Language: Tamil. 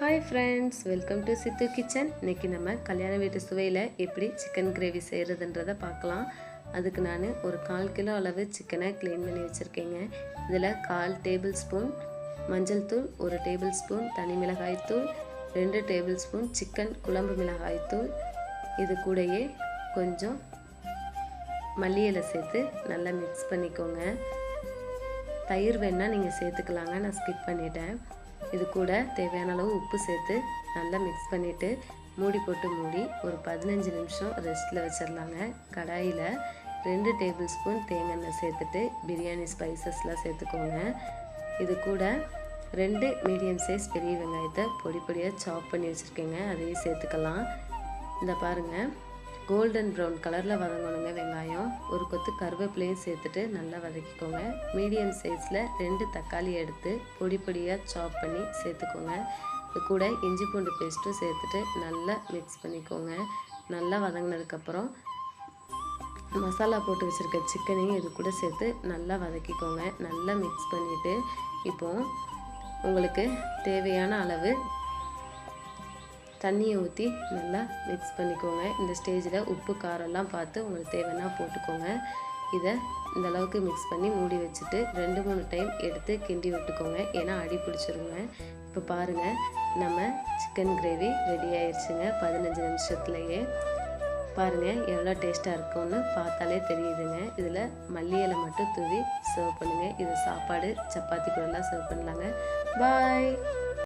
Hi friends welcome to Siddhu kitchen இன்னைக்கு நம்ம கல்யாண வீட்டு சுவையில் எப்படி சிக்கன் கிரேவி செய்கிறதுன்றதை பார்க்கலாம். அதுக்கு நான் ஒரு கால் கிலோ அளவு சிக்கனை க்ளீன் பண்ணி வச்சுருக்கேங்க. இதில் கால் டேபிள் ஸ்பூன் மஞ்சள் தூள் ஒரு டேபிள் ஸ்பூன் தனி மிளகாய் தூள் ரெண்டு டேபிள் ஸ்பூன் சிக்கன் குழம்பு மிளகாய் தூள். இது கூடயே கொஞ்சம் மல்லியலை சேர்த்து நல்லா மிக்ஸ் பண்ணிக்கோங்க. தயிர் வேணால் நீங்கள் சேர்த்துக்கலாங்க நான் ஸ்கிப் பண்ணிட்டேன். இது கூட தேவையான அளவு உப்பு சேர்த்து நல்லா மிக்ஸ் பண்ணிவிட்டு மூடி போட்டு மூடி ஒரு பதினஞ்சு நிமிஷம் ரெஸ்ட்டில் வச்சிடலாங்க கடாயில் ரெண்டு டேபிள் ஸ்பூன் தேங்காய் எண்ணெய் சேர்த்துட்டு பிரியாணி ஸ்பைசஸ்லாம் சேர்த்துக்கோங்க. இது கூட ரெண்டு மீடியம் சைஸ் பெரிய வெங்காயத்தை பொடி பொடியாக சாப் பண்ணி வச்சுருக்கேங்க. அதையும் சேர்த்துக்கலாம். இந்த பாருங்கள் கோல்டன் ப்ரௌன் கலரில் வதங்கணுங்க வெங்காயம். ஒரு கொத்து கருவேப்பிலையும் சேர்த்துட்டு நல்லா வதக்கிக்கோங்க. மீடியம் சைஸில் ரெண்டு தக்காளி எடுத்து பொடி பொடியாக சாப் பண்ணி சேர்த்துக்கோங்க. இது கூட இஞ்சி பூண்டு பேஸ்ட்டும் சேர்த்துட்டு நல்லா மிக்ஸ் பண்ணிக்கோங்க. நல்லா வதங்கினதுக்கப்புறம் மசாலா போட்டு வச்சுருக்க சிக்கனையும் இது கூட சேர்த்து நல்லா வதக்கிக்கோங்க. நல்லா மிக்ஸ் பண்ணிவிட்டு இப்போது உங்களுக்கு தேவையான அளவு தண்ணியை ஊற்றி நல்லா மிக்ஸ் பண்ணிக்கோங்க. இந்த ஸ்டேஜில் உப்பு காரம்லாம் பார்த்து உங்களுக்கு தேவைன்னா போட்டுக்கோங்க. இதை இந்த அளவுக்கு மிக்ஸ் பண்ணி மூடி வச்சுட்டு ரெண்டு மூணு டைம் எடுத்து கிண்டி விட்டுக்கோங்க. ஏன்னா அடி பிடிச்சிருங்க. இப்போ பாருங்கள் நம்ம சிக்கன் கிரேவி ரெடி ஆயிடுச்சுங்க பதினஞ்சு நிமிஷத்துலையே. பாருங்கள் எவ்வளோ டேஸ்ட்டாக இருக்கும்னு பார்த்தாலே தெரியுதுங்க. இதில் மல்லி இலை மட்டும் தூவி சர்வ் பண்ணுங்கள் இது சாப்பாடு சப்பாத்தி கூடலாம் சர்வ் பண்ணலாங்க. பாய்